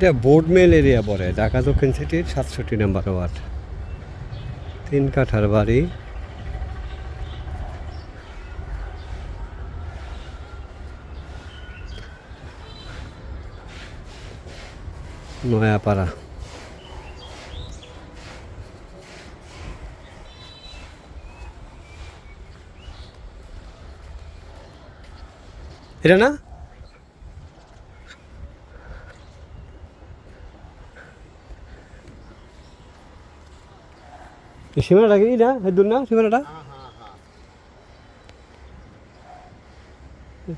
এটা board mail area পড়ে ঢাকা দক্ষিণ সিটির সাতষট্টি নাম্বার ওয়ার্ড। তিন কাঠার বাড়ি। নয়াপাড়া। এটা না? সীমানাটা কি না এই দূর না? সীমানাটা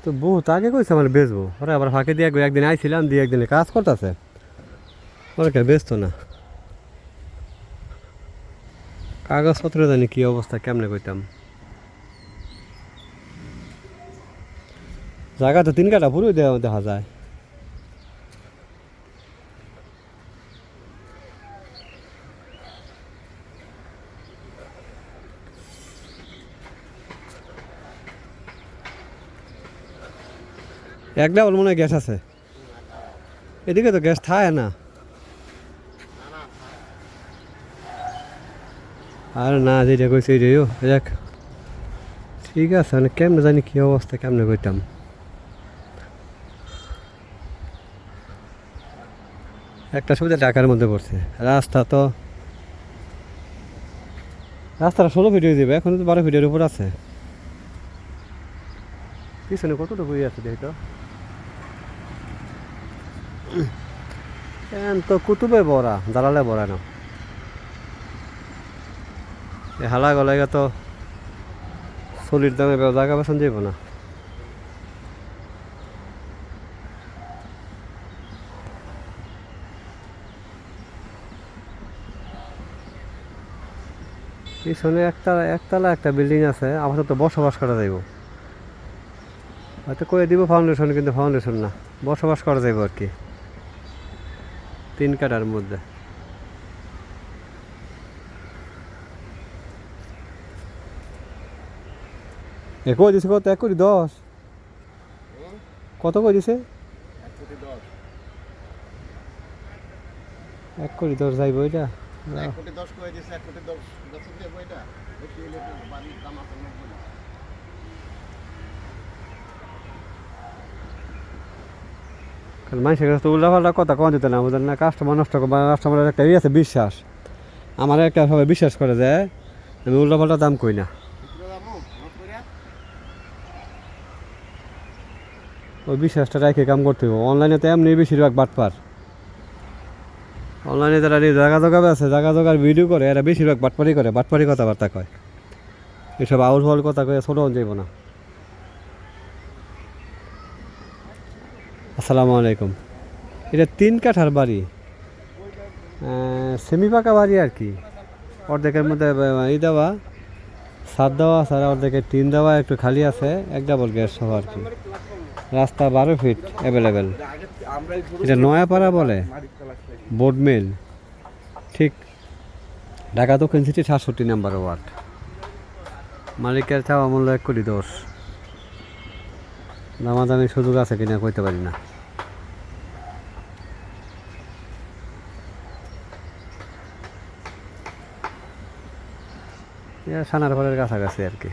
তো বহুত আগে কইছে আমার বেচবো। ওরা আবার ফাঁকে দিয়ে একদিন আইছিলাম, দিয়ে একদিনে কাজ করতেছে। ওরা কে বেচতো না। কাগজপত্র জানি কি অবস্থা, কেমনে কইতাম। জায়গা তো তিন কাটা দেওয়া দেখা যায়। এক ডাবল মনে হয় গ্যাস আছে। এদিকে তো গ্যাস থাকে না। আর না, যেটা কইছে এটাইও দেখ ঠিক আছে মানে কেমনে জানি কি অবস্থা, কেমনে কইতাম। একটা সুবিধা ঢাকার মধ্যে পড়ছে। রাস্তা তো রাস্তাটা ষোলো ভিডিও দিবে এখন তো বারো ভিডিওর উপর আছে। পিছনে কতটুকু আছে দেখি তো। কুতুবে বড়া, দালালে বড়া না। হালা গলাইগা তো চলির দামে জায়গা বেসন যাইব না। পিছনে একটা একতলা একটা বিল্ডিং আছে, আপাতত বসবাস করা যাইব। হয়তো করে দিব ফাউন্ডেশন কিন্তু ফাউন্ডেশন না। বসবাস করা যাইব আর কি। তিন কাটার মধ্যে। এ কই দিছে কত? এক কোটি দশ। কত কই দিছে? এক কোটি দশ যাইব এটা। এক কোটি দশ করে দিছে, এক কোটি দশ এটা বেশি হলে তো বাড়ির দাম আছে নব্বই লাখ। কারণ মানুষের কাছে তো উল্লাপাল্টা কথা কম যেত না বুঝলেন না? কাস্টমার নষ্ট কাস্টমারের একটা ইয়ে আছে, বিশ্বাস। আমার একটা সবাই বিশ্বাস করে যে, আমি উল্লাপাল্টা দাম কই না। ওই বিশ্বাসটা রেখে কাম করতে হবে অনলাইনে তো এমনি বেশিরভাগ বাটপার। অনলাইনে যারা জায়গা জোগাবে আছে জায়গা জোগার ভিডিও করে, এরা বেশিরভাগ বাটপারি করে, বাটপারি কথাবার্তা কয়। এসব আউল ফাউল কথা কয়ে ছোটো যাইব না। আসসালামু আলাইকুম। এটা তিন কাঠার বাড়ি। সেমি পাকা বাড়ি আর কি। অর্ধেকের মধ্যে ই দেওয়া সাত দেওয়া আছে আর অর্ধেকের টিন দেওয়া, একটু খালি আছে, এক ডাবল গ্যাস সহ আর কি। রাস্তা বারো ফিট অ্যাভেলেবেল এটা নয়াপাড়া বলে বোর্ড মিল ঠিক ঢাকা দক্ষিণ সিটি সাতষট্টি নাম্বার ওয়ার্ড। মালিকের চাওয়া মূল্য এক কোটি দোষ দামাদামি সুযোগ আছে কিনা কইতে পারি না। সানার ফলের কাছাকাছি আর কি।